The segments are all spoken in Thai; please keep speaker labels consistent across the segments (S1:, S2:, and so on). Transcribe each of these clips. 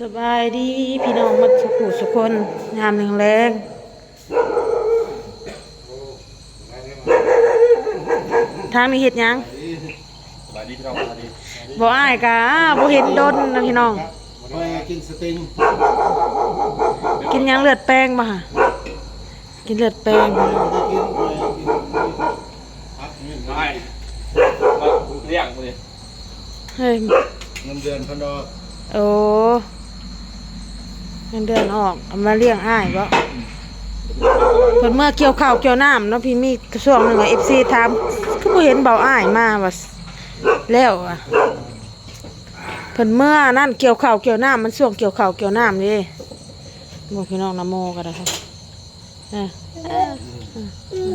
S1: สบายดีพี่น้องหมัดสุขุสุคนยามแรงๆทางนี้เห็ดหยัง
S2: สวัสดีพี่น้องสวัสดี
S1: บ่อ้ายกะบ่เห็นดนนะพี่น้อง
S2: ไปกินสติง
S1: กินหยังเลือดแป้งบ่ฮะกินเลือดแป้ง
S2: ไม่ได้กินไปกินพักนี่
S3: ไม่มาเลี้ยงกูดิ
S1: เฮ้ย
S2: เงินเดือนพันดอก
S1: โอ้เงินเดือนออกเอามาเลี้ยงอ้ายบ่เพิ่นเมื่อเกี่ยวข้าวเกี่ยวน้ำเนาะพี่มีช่วงหนึงอะ FC ถามคือบ่เห็นเบาอ้ายมาว่าแล้วอะเพิ่นเมื่อนั่นเกี่ยวข้าวเกี่ยวน้ำมันช่วงเกี่ยวข้าวเกี่ยวน้ำนี่บ่พี่น้องนะโมก็ได้ครับออเออเออเออ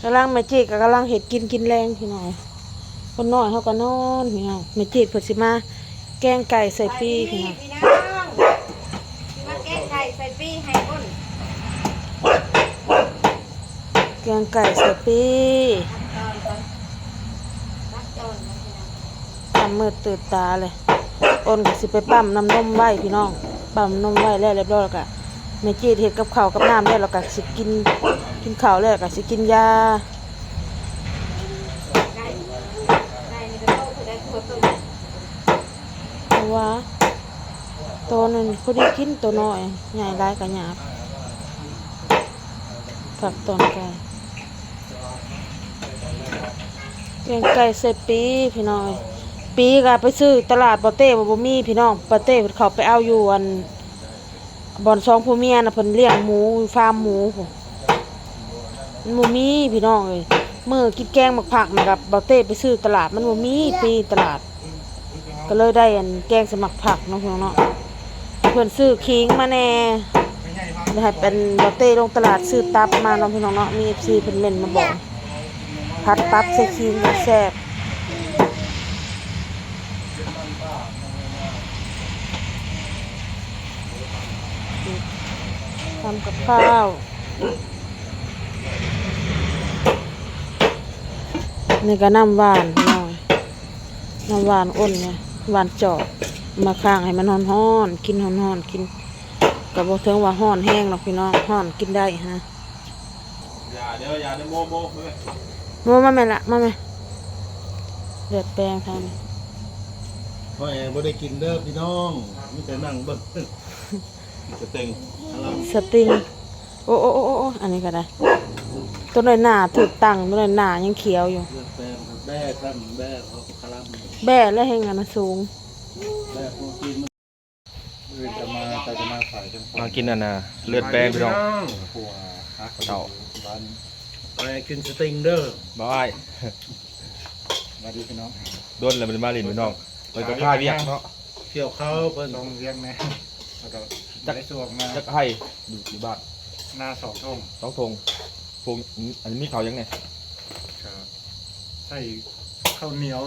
S1: กำลังแม่จิกก็กำลังเฮ็ดกินกินแรงพี่น้องคนน้อยเฮาก็นอนพี่น้องแม่จิกเพิ่นสิมา แกงไก่ใส่ปีพี่น้อง
S4: พี่น้องสิมาแก้ไข่ใส่ปีให้ก้น
S1: แกงไก่ใส่ปี
S4: ตอนก่อนรักตอนนะพี่น้อง
S1: ตามมืดตื่นตาเลยอ้นก็สิไปปั๊มน้ำนมไว้พี่น้อง ปั๊มนมไว้แล้วเรียบร้อยแล้วก็แม่จีดเฮ็ดกับข้าวกับน้ำแล้วแล้วก็สิกินกินข้าวแล้วก็สิกินยา
S4: ไก่ไก่นี่ก็โตคือได้ตัวตัว
S1: เพราะว่าตัวนั้นพอดีกินตัวน้อยใหญ่หลายก็หยาบผักตอนไก่แกงไก่ใส่ปีพี่น้องปีก็ไปซื้อตลาดปอเต้บ่บ่มีพี่น้องปอเต้เพิ่นเขาไปเอาอยู่อันบ่อนซองผู้เมียนะเพิ่นเลี้ยงหมูฟาร์มหมูพุ่นมันบ่มีพี่น้องเอ้ยมื้อกินแกงหมักผักนะครับปอเต้ไปซื้อตลาดมันบ่มีปีตลาด ก็เลยได้อันแกงสมักผักเนาะพี่น้องเนาะเพิ่นซื้อขิงมาแน่ได้ให้เป็นปอเต้ลงตลาดซื้อตับมาเนาะพี่น้องเนาะมี FC เพิ่นเม่นมาบอกผัดตับใส่ขิงแซ่บทำกับข้าวนี่ก็น้ำหวานหน่อยน้ำหวานอ้นไงห วานจอกมาข้างให้มันฮ้อนๆกินฮ้อนๆกินกับบอกถึงว่าฮ้อนแห้งหรอกพี่น้องฮ้อนกินได้ฮะ
S3: อย่าเดี๋ยวอย่าเดี๋ยวโมโมเฮ้ย
S1: มามาแม่ละมาแม่เลือดแปลงทางนี้
S2: พ่อแอบ่ได้กินเด้อพี่น้องมีแต่นั่งเบิ่ง
S3: สติง
S1: สตริงโอ้โอ้โอ้โอ้อันนี้ก็ได้ ตัวหน่อยหนาถูกตั้งตัวหน่อยหนายังเขียวอยู่
S2: เลือดแปลงครับแบ่ครับแบ่เขาคลัม
S1: แบ่และแห้งอันนะสูง
S2: แบ่โปรตีนมันเออจะมาจะจะมาขายจัง
S3: มากินอันน่ะเลือดแป้งพี่น้อง
S2: หัวฮัก
S3: เต่า
S2: บ้านไปกินสติงเด้อ
S3: บ่อ้าย
S2: มาดีพี่น้อง
S3: โดนแล้วมันมาลินพี่น้องไปกับข้าเวียกเนาะ
S2: เกี่ยวเขาเพิ่น
S5: ลงเรียงแม่แล้วก็
S3: จัก
S5: ได้สวกมา
S3: จักให้ดูอยู่บ้าน
S5: หน้าสองทง
S3: ต้องทง พงอันนี้มีเขายังไง
S5: ครับใส่ข้าวเหนียว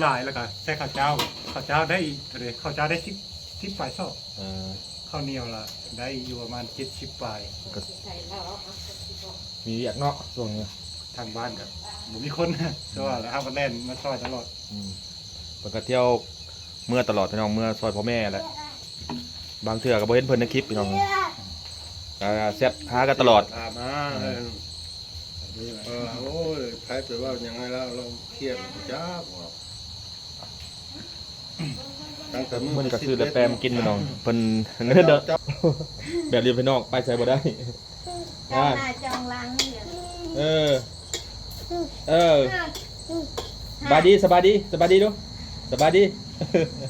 S5: หลายแล้วก็ใส่ข้าวเจ้าข้าวเจ้าได้เท่าไหรข้าวเจ้าได้สิบสิบปลายซอก
S3: เออ
S5: ข้าวเหนียวละได้อยู่ประมาณเจ็ดสิบปลาย
S4: ใส่แล้วเอาเอา
S3: มีเวียกเนาะช่วงนี้
S5: ทางบ้านกับผมมีคนนะแต่ว่าแล้วห้ามมาเล่นมาซอยตลอด
S3: อืมเพิ่นก็เที่ยวเมื่อตลอดพี่น้องเมื่อซอยพ่อแม่แหละบางเทื่อก็บ่เห็นเพิ่นในคลิปพี่น้อง ก็แซ่บหากันตลอด
S2: ถามมาเออเออโอ้ยใครไปว่ายังไงแล้วเราเครียดจ้าบอกตั้งแต่
S3: มื้อนี้ก็ซื้อเลือดแป้งมากินพี่น้องเพิ่นเงินเด้อแบบเรียนพี่น้องไปใส่บ่ได้
S4: เจ้าหน้าจองหล้างเนี่ย
S3: เออ เออสบายดีสบายดีสบายดีดูสบายดี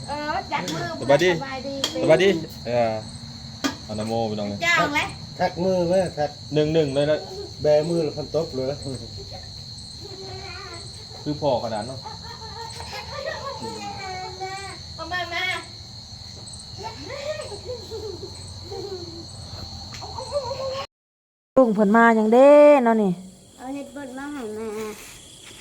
S4: เออจัดมือ
S3: สบายดี
S4: สบายดี
S3: สบายดีเออเอานาโมพี่น้องเลย
S4: จ้องแล้ว
S2: แท็กมือแม่แท็ก
S3: หนึ่งหนึ่งเลยนะ
S2: แบมือแล้วพันตบเลย
S3: คือพอขนาดเนาะ
S4: มามามา
S1: ลุงเพิ่นมาหยังเด้เนาะนี่
S4: เอาเห็ดบดมาให้มา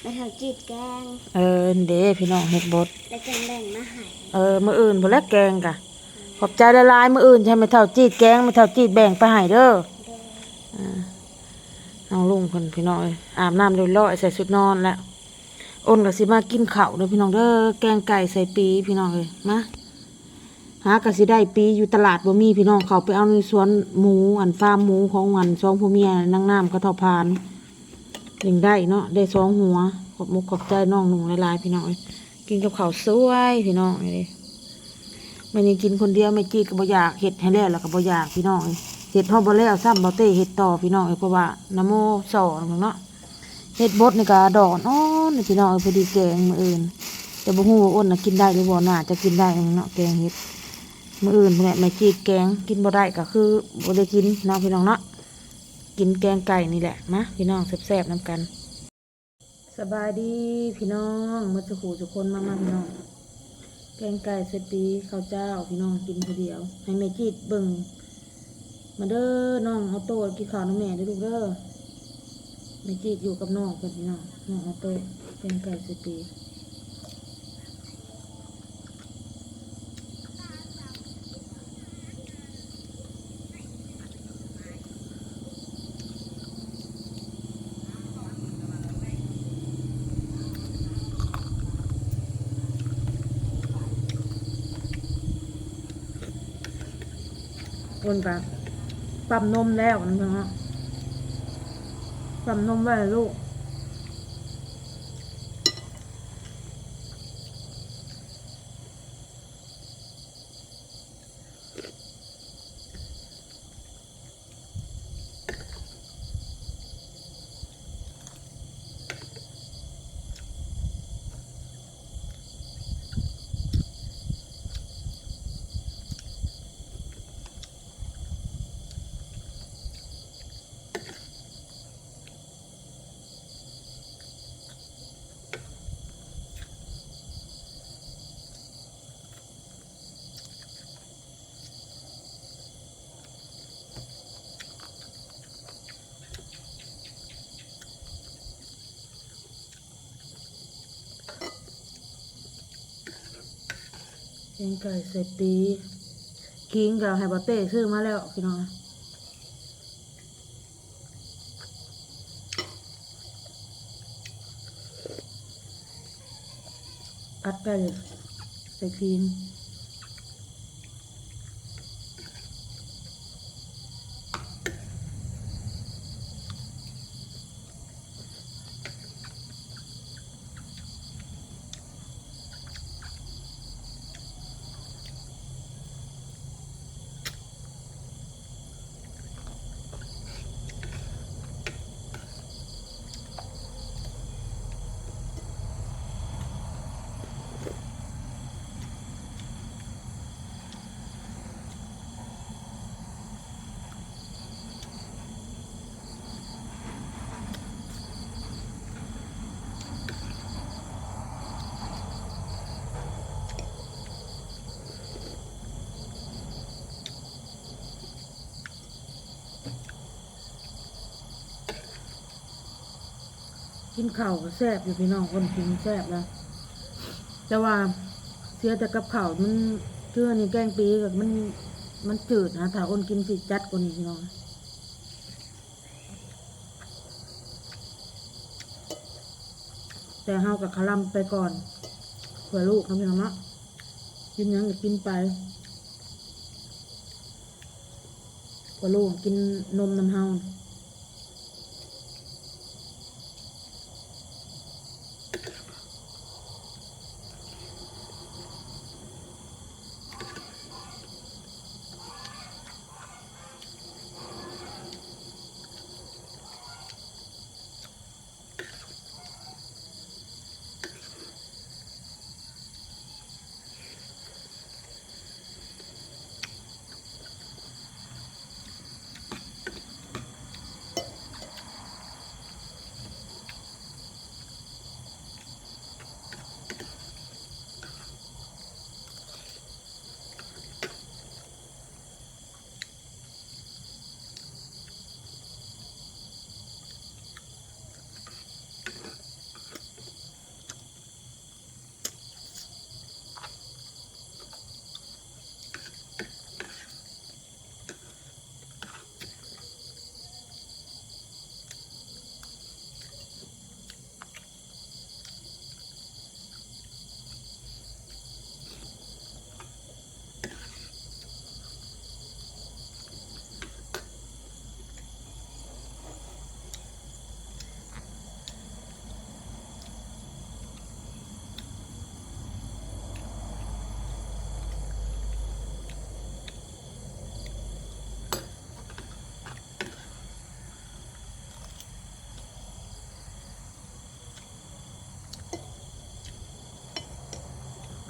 S4: มาทำจีดแกง
S1: เออเด้พี่น้องเฮ็ดบด
S4: แล้วแกงแบ่งมาให้
S1: เออ มื้ออื่นบ่แล้วแกงกะ ขอบใจละลายมืออื่นใช่ไหมเท่าจีดแกงไม่เท่าจีดแบ่งไปให้เด้ออ่าน้องลุงเพิ่นพี่น้องเอ้ยอาบน้ำเรียบร้อยใส่ชุดนอนแล้วอ้นก็สิมากินข้าวเด้อพี่น้องเด้อแกงไก่ใส่ปีพี่น้องเอ้ยมาหาก็สิได้ปีอยู่ตลาดบ่มีพี่น้องเขาไปเอาในสวนหมูอันฟาร์มหมูของวันสองพ่อเมียนางน้ำกระเทอพานยิงได้เนาะได้สองหัวขอบมุกขอบใจน้องหนุ่งลายๆพี่น้องกินกับข้าวสวยพี่น้องเอ้ย ไม่ได้กินคนเดียวไม่จีก็บ่อยากเฮ็ดให้แล้วแล้วก็บ่อยากพี่น้องเอ้ยเฮ็ดเฮาบ่แล้วซ้ำบ่เต้เฮ็ดต่อพี่น้องเอ้ยเพราะว่านะโมสอนเนาะเฮ็ดบดนี่ก็ดอนอ้อนนี่พี่น้องพอดีแกงมืออื่นแต่บ่ฮู้ว่าอ้นน่ะกินได้หรือบ่น่าจะกินได้เนาะแกงเฮ็ดมืออื่นพุ่นแหละแม่จีแกงกินบ่ได้ก็คือบ่ได้กินเนาะพี่น้องเนาะกินแกงไก่นี่แหละมาพี่น้องแซ่บๆนํกัน สบายดีพี่น้องมื้อสุขูทุคนมามาพี่น้อง แกงไก่ใส่ปีข้าวเจ้าพี่น้องกินคนเดียว ให้แม่จีดเบิ่งมาเด้อน้องเอาโตกินข้าวน้ำแม่ได้ลูกเด้อแม่จีดอยู่กับน้องกันพี่น้องน้องเอาโตเป็นไก่สิปี คนกับปั๊มนมแล้วนะฮะปั๊มนมไว้ลูก แกงไก่ใส่ปีกิ้งกับไฮบะเต้ซื้อมาแล้วพี่น้องอัดไปเลยใส่ครีม กินข้าวแซ่บอยู่พี่น้องคนกินแซ่บแล้วแต่ว่าเสียแต่กับข้าวมันเชื่อนี่แกงปีกับมันมันจืดนะถ้าคนกินสิจัดกว่านี้พี่น้องแต่เฮากับคลำไปก่อนเผื่อลูกนะพี่น้องเนาะกินยังก็กินไปเผื่อลูกกินนมน้ำเฮา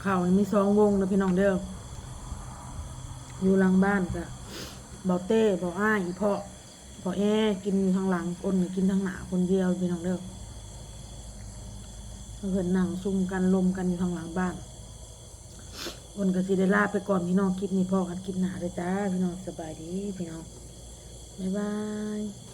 S1: ข้าวมีสองวงนะพี่น้องเด้ออยู่หลังบ้านก็เบาเต้เบาอ้ายอีพ่อพ่อแอกินอยู่ทางหลังคนกินทางหน้าคนเดียวพี่น้องเด้อเพิ่นนั่งซุ่มกันลมกันอยู่ทางหลังบ้านคนก็สิได้ลาไปก่อนพี่น้องคลิปนี้พ่อกันคลิปหนาเด้อจ้าพี่น้องสบายดีพี่น้องบ๊ายบาย